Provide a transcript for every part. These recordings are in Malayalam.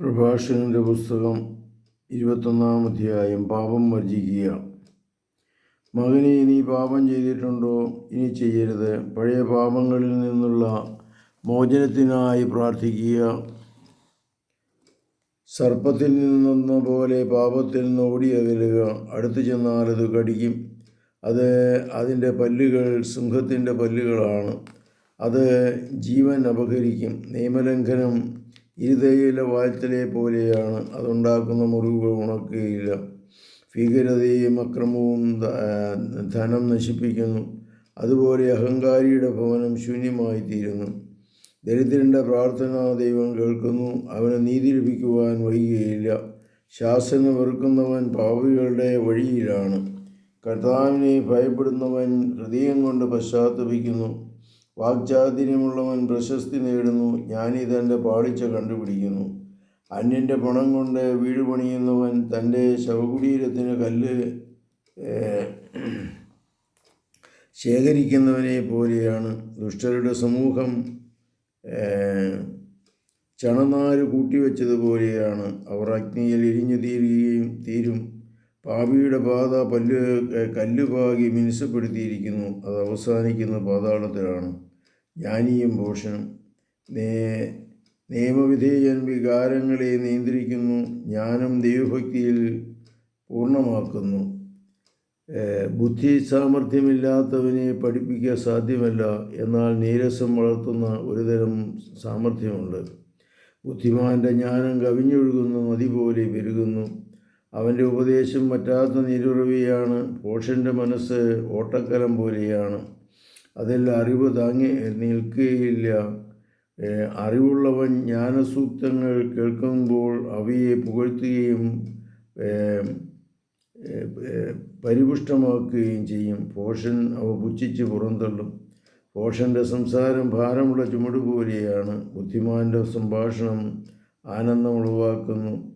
പ്രഭാഷകന്റെ പുസ്തകം ഇരുപത്തൊന്നാം അധ്യായം പാപം വർജിക്കുക മകനെ നീ പാപം ചെയ്തിട്ടുണ്ടോ? ഇനി ചെയ്യരുത്. പഴയ പാപങ്ങളിൽ നിന്നുള്ള മോചനത്തിനായി പ്രാർത്ഥിക്കുക. സർപ്പത്തിൽ നിന്നെന്ന പോലെ പാപത്തിൽ നിന്ന് ഓടിയകലുക അടുത്തു ചെന്നാൽ അത് കടിക്കും. അത് അതിന്റെ പല്ലുകൾ സിംഹത്തിന്റെ പല്ലുകളാണ്. അത് ജീവൻ അപഹരിക്കും. നിയമലംഘനം ഇരുതയില വാഴ്ത്തലെ പോലെയാണ്. അതുണ്ടാക്കുന്ന മുറിവുകൾ ഉണക്കുകയില്ല. ഭീകരതയും അക്രമവും ധനം നശിപ്പിക്കുന്നു. അതുപോലെ അഹങ്കാരിയുടെ ഭവനം ശൂന്യമായി തീരുന്നു ദരിദ്രന്റെ പ്രാർത്ഥന ദൈവം കേൾക്കുന്നു. അവന് നീതി ലഭിക്കുവാൻ വൈകുകയില്ല ശാസന വെറുക്കുന്നവൻ പാപികളുടെ വഴിയിലാണ്. കർത്താവിനെ ഭയപ്പെടുന്നവൻ ഹൃദയം കൊണ്ട് പശ്ചാത്തപിക്കുന്നു. വാക്ചാതുര്യമുള്ളവൻ പ്രശസ്തി നേടുന്നു. ജ്ഞാനി തന്റെ പാളിച്ച കണ്ടുപിടിക്കുന്നു. അന്യന്റെ പണം കൊണ്ട് വീട് പണിയുന്നവൻ തന്റെ ശവകുടീരത്തിന് കല്ല് ശേഖരിക്കുന്നവനെ പോലെയാണ്. ദുഷ്ടരുടെ സമൂഹം ചണനാര് കൂട്ടിവെച്ചതുപോലെയാണ് അവർ അഗ്നിയിൽ ഇരിഞ്ഞു തീരുകയും തീരും. പാപിയുടെ പാത പല്ല് കല്ലുപാകി മിനുസപ്പെടുത്തിയിരിക്കുന്നു. അത് അവസാനിക്കുന്ന പാതാളത്തിലാണ്. ജ്ഞാനിയും ഭൂഷണം നേ നിയമവിധേയൻ വികാരങ്ങളെ നിയന്ത്രിക്കുന്നു. ജ്ഞാനം ദൈവഭക്തിയിൽ പൂർണമാക്കുന്നു. ബുദ്ധി സാമർഥ്യമില്ലാത്തവനെ പഠിപ്പിക്കാൻ സാധ്യമല്ല. എന്നാൽ നീരസം വളർത്തുന്ന ഒരുതരം സാമർഥ്യമുണ്ട്. ബുദ്ധിമാന്റെ ജ്ഞാനം കവിഞ്ഞൊഴുകുന്ന നദി പോലെ പെരുകുന്നു. അവന്റെ ഉപദേശം പറ്റാത്ത നീരുറവിയാണ്. പോഷന്റെ മനസ്സ് ഓട്ടക്കലം പോലെയാണ്. അതിൽ അറിവ് താങ്ങി നിൽക്കുകയില്ല. അറിവുള്ളവൻ ജ്ഞാനസൂക്തങ്ങൾ കേൾക്കുമ്പോൾ അവയെ പുകഴ്ത്തുകയും പരിപുഷ്ടമാക്കുകയും ചെയ്യും. പോഷൻ അവ പുച്ഛിച്ച് പുറന്തള്ളും. പോഷന്റെ സംസാരം ഭാരമുള്ള ചുമടുപോലെയാണ്. ബുദ്ധിമാന്റെ സംഭാഷണം ആനന്ദം ഉളവാക്കുന്നു.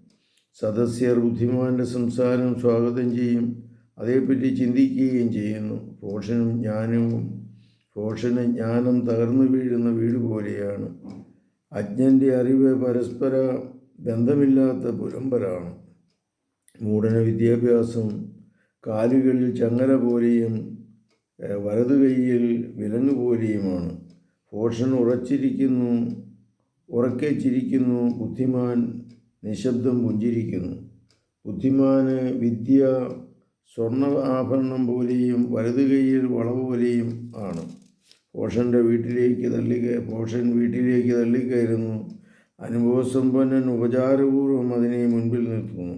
സദസ്യർ ബുദ്ധിമാന്റെ സംസാരം സ്വാഗതം ചെയ്യും. അതേപ്പറ്റി ചിന്തിക്കുകയും ചെയ്യുന്നു. പോഷനും ജ്ഞാനവും പോഷന് ജ്ഞാനം തകർന്നു വീഴുന്ന വീട് പോലെയാണ്. അജ്ഞന്റെ അറിവ് പരസ്പര ബന്ധമില്ലാത്ത പുരമ്പരാണ് മൂടന വിദ്യാഭ്യാസം കാലുകളിൽ ചങ്ങല പോലെയും വലതു കൈയിൽ വിലങ്ങ് പോലെയുമാണ്. പോഷൻ ഉറച്ചിരിക്കുന്നു ഉറക്കെ ചിരിക്കുന്നു ബുദ്ധിമാൻ നിശബ്ദം പുഞ്ചിരിക്കുന്നു. ബുദ്ധിമാന് വിദ്യ സ്വർണ ആഭരണം പോലെയും വലതു കൈയിൽ പോലെയും ആണ്. പോഷന്റെ വീട്ടിലേക്ക് തള്ളി പോഷൻ വീട്ടിലേക്ക് തള്ളിക്കയറുന്നു. അനുഭവസമ്പന്നൻ ഉപചാരപൂർവം അതിനെ മുൻപിൽ നിർത്തുന്നു.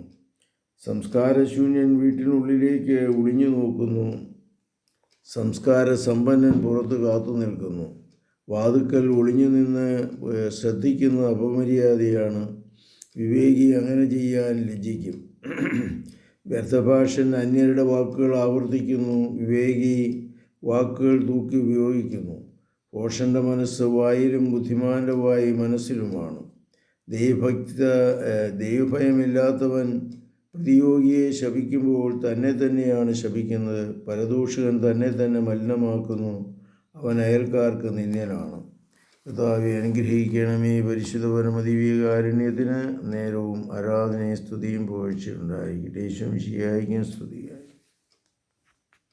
സംസ്കാരശൂന്യൻ വീട്ടിനുള്ളിലേക്ക് ഒളിഞ്ഞു നോക്കുന്നു. സംസ്കാര സമ്പന്നൻ പുറത്ത് കാത്തു നിൽക്കുന്നു. വാതുക്കൽ ഒളിഞ്ഞു നിന്ന് ശ്രദ്ധിക്കുന്നത് ശ്രദ്ധിക്കുന്ന അപമര്യാദയാണ്. വിവേകി അങ്ങനെ ചെയ്യാൻ ലജ്ജിക്കും. വ്യർത്ഥഭാഷൻ അന്യരുടെ വാക്കുകൾ ആവർത്തിക്കുന്നു. വിവേകി വാക്കുകൾ തൂക്കി ഉപയോഗിക്കുന്നു. പോഷന്റെ മനസ്സ് വായിലും ബുദ്ധിമാന്റെ വായി മനസ്സിലുമാണ്. ദൈവഭക്ത ദൈവഭയമില്ലാത്തവൻ പ്രതിയോഗിയെ ശപിക്കുമ്പോൾ തന്നെ തന്നെയാണ് ശപിക്കുന്നത്. പരദൂഷകൻ തന്നെ തന്നെ മലിനമാക്കുന്നു. അവൻ അയൽക്കാർക്ക് നിന്ദ്യനാണ്. കർത്താവെ അനുഗ്രഹിക്കണമേ. പരിശുദ്ധ പരമദിവ്യകാരുണ്യത്തിന് നേരവും ആരാധനയും സ്തുതിയും പുകഴ്ചയുണ്ടായിരിക്കട്ടെ ദേശം ശരിയായിരിക്കും സ്തുതി